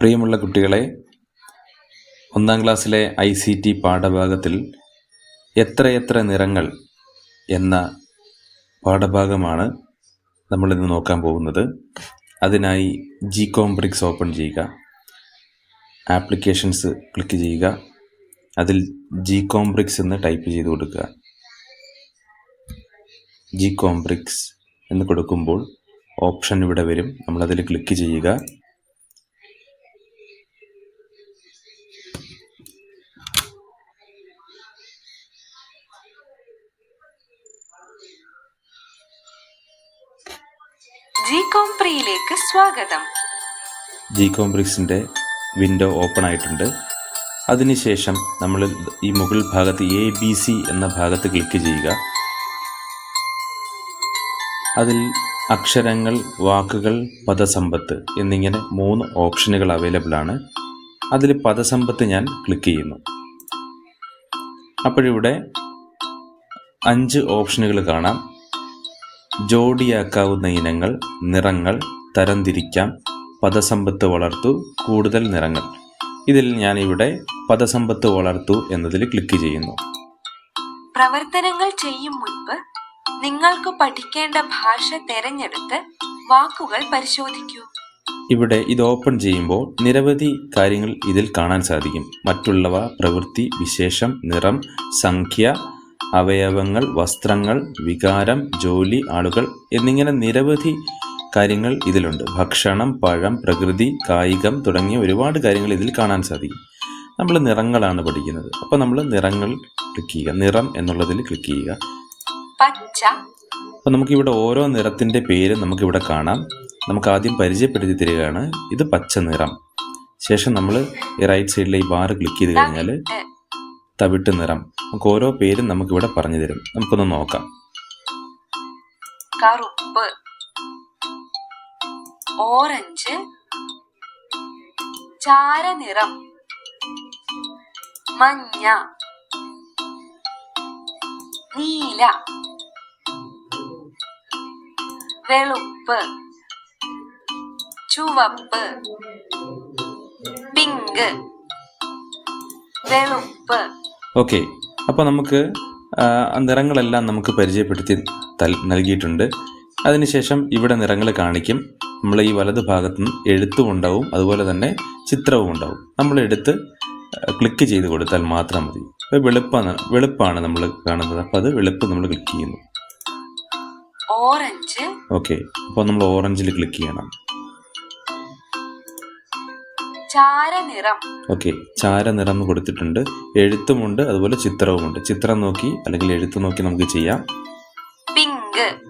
പ്രിയമുള്ള കുട്ടികളെ ഒന്നാം ക്ലാസ്സിലെ ഐ സി ടി പാഠഭാഗത്തിൽ എത്രയെത്ര നിറങ്ങൾ എന്ന പാഠഭാഗമാണ് നമ്മളിന്ന് നോക്കാൻ പോകുന്നത്. അതിനായി ജി കോംബ്രിക്സ് ഓപ്പൺ ചെയ്യുക. ആപ്ലിക്കേഷൻസ് ക്ലിക്ക് ചെയ്യുക. അതിൽ ജി കോംബ്രിക്സ് എന്ന് ടൈപ്പ് ചെയ്ത് കൊടുക്കുക. ജി കോംബ്രിക്സ് എന്ന് കൊടുക്കുമ്പോൾ ഓപ്ഷൻ ഇവിടെ വരും. നമ്മളതിൽ ക്ലിക്ക് ചെയ്യുക. ജി കോംപ്രിയിലേക്ക് സ്വാഗതം. ജി വിൻഡോ ഓപ്പൺ ആയിട്ടുണ്ട്. അതിനുശേഷം നമ്മൾ ഈ മുകൾ ഭാഗത്ത് എ ബി സി എന്ന ഭാഗത്ത് ക്ലിക്ക് ചെയ്യുക. അതിൽ അക്ഷരങ്ങൾ വാക്കുകൾ പദസമ്പത്ത് എന്നിങ്ങനെ മൂന്ന് ഓപ്ഷനുകൾ അവൈലബിൾ ആണ്. അതിൽ പദസമ്പത്ത് ഞാൻ ക്ലിക്ക് ചെയ്യുന്നു. അപ്പോഴിവിടെ അഞ്ച് ഓപ്ഷനുകൾ കാണാം. ജോഡിയാക്കാവുന്ന ഇനങ്ങൾ നിറങ്ങൾ തരംതിരിക്കാം. പദസമ്പത്ത് വളർത്തു കൂടുതൽ നിറങ്ങൾ. ഇതിൽ ഞാൻ ഇവിടെ പദസമ്പത്ത് വളർത്തു എന്നതിൽ ക്ലിക്ക് ചെയ്യുന്നു. പ്രവർത്തനങ്ങൾ ചെയ്യും മുൻപ് നിങ്ങൾക്ക് പഠിക്കേണ്ട ഭാഷ തിരഞ്ഞെടുത്ത് വാക്കുകൾ പരിശോധിക്കൂ. ഇവിടെ ഇത് ഓപ്പൺ ചെയ്യുമ്പോൾ നിരവധി കാര്യങ്ങൾ ഇതിൽ കാണാൻ സാധിക്കും. മറ്റുള്ളവ പ്രവൃത്തി വിശേഷം നിറം സംഖ്യ അവയവങ്ങൾ വസ്ത്രങ്ങൾ വികാരം ജോലി ആളുകൾ എന്നിങ്ങനെ നിരവധി കാര്യങ്ങൾ ഇതിലുണ്ട്. ഭക്ഷണം പഴം പ്രകൃതി കായികം തുടങ്ങിയ ഒരുപാട് കാര്യങ്ങൾ ഇതിൽ കാണാൻ സാധിക്കും. നമ്മൾ നിറങ്ങളാണ് പഠിക്കുന്നത്. അപ്പോൾ നമ്മൾ നിറങ്ങൾ ക്ലിക്ക് ചെയ്യുക. നിറം എന്നുള്ളതിൽ ക്ലിക്ക് ചെയ്യുക. പച്ച. അപ്പോൾ നമുക്കിവിടെ ഓരോ നിറത്തിന്റെ പേര് നമുക്കിവിടെ കാണാം. നമുക്ക് ആദ്യം പരിചയപ്പെടുത്തി തരികയാണ്. ഇത് പച്ച നിറം. ശേഷം നമ്മൾ ഈ റൈറ്റ് സൈഡിലെ ഈ ബാർ ക്ലിക്ക് ചെയ്ത് കഴിഞ്ഞാൽ തവിട്ട്, നിറം. നമുക്ക് ഓരോ പേരും നമുക്കിവിടെ പറഞ്ഞു തരും. നമുക്കൊന്ന് നോക്കാം. കറുപ്പ്. ഓറഞ്ച്. ചാരനിറം. മഞ്ഞ. നീല. വെളുപ്പ്. ചുവപ്പ്. പിങ്ക്. വെളുപ്പ്. ഓക്കെ. അപ്പോൾ നമുക്ക് നിറങ്ങളെല്ലാം നമുക്ക് പരിചയപ്പെടുത്തി നൽകിയിട്ടുണ്ട്. അതിനുശേഷം ഇവിടെ നിറങ്ങൾ കാണിക്കും. നമ്മൾ ഈ വലത് ഭാഗത്ത് നിന്ന് എഴുത്തും ഉണ്ടാവും. അതുപോലെ തന്നെ ചിത്രവും ഉണ്ടാവും. നമ്മൾ എടുത്ത് ക്ലിക്ക് ചെയ്ത് കൊടുത്താൽ മാത്രം മതി. ഇപ്പോൾ വെളുപ്പാണ് വെളുപ്പാണ് നമ്മൾ കാണുന്നത്. അപ്പോൾ അത് വെളുപ്പ് നമ്മൾ ക്ലിക്ക് ചെയ്യുന്നു. Orange okay. അപ്പോൾ നമ്മൾ ഓറഞ്ചിൽ ക്ലിക്ക് ചെയ്യണം. ചാരനിറം. ഓക്കെ ചാരനിറം കൊടുത്തിട്ടുണ്ട്. എഴുത്തുമുണ്ട് അതുപോലെ ചിത്രവുമുണ്ട്. ചിത്രം നോക്കി അല്ലെങ്കിൽ എഴുത്ത് നോക്കി നമുക്ക് ചെയ്യാം. പിങ്ക്.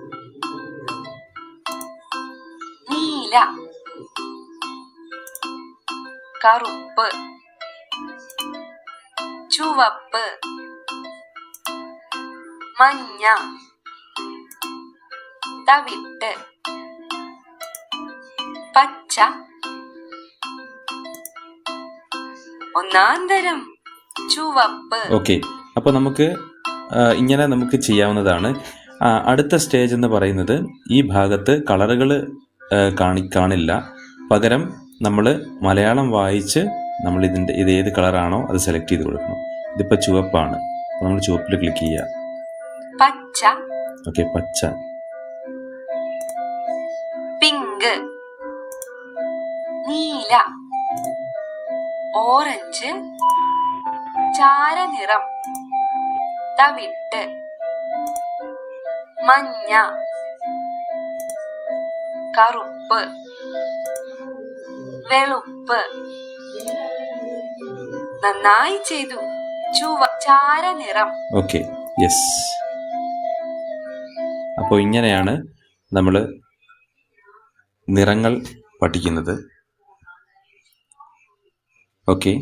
നീല. കറുപ്പ്. ചുവപ്പ്. മഞ്ഞ. തവിട്ട്. പച്ച. ഒന്നാന്തരം ചുവപ്പ്. ഓക്കെ. അപ്പോൾ നമുക്ക് ഇങ്ങനെ നമുക്ക് ചെയ്യാവുന്നതാണ്. അടുത്ത സ്റ്റേജ് എന്ന് പറയുന്നത് ഈ ഭാഗത്ത് കളറുകൾ കാണി കാണില്ല. പകരം നമ്മൾ മലയാളം വായിച്ച് നമ്മൾ ഇതിന്റെ ഇത് ഏത് കളറാണോ അത് സെലക്ട് ചെയ്ത് കൊടുക്കണം. ഇതിപ്പോൾ ചുവപ്പാണ്. നമ്മൾ ചുവപ്പിൽ ക്ലിക്ക് ചെയ്യുക പച്ച. ഓക്കെ പച്ച. പിങ്ക്. നീല. ഓറഞ്ച് ചാരനിറം തവിട്ട് മഞ്ഞ കറുപ്പ് വെളുപ്പ്. നന്നായി ചെയ്തു. ചുവ ചാരനിറം. ഓക്കെ യെസ് അപ്പോൾ ഇങ്ങനെയാണ് നമ്മൾ നിറങ്ങൾ പഠിക്കുന്നത്. ഓക്കെ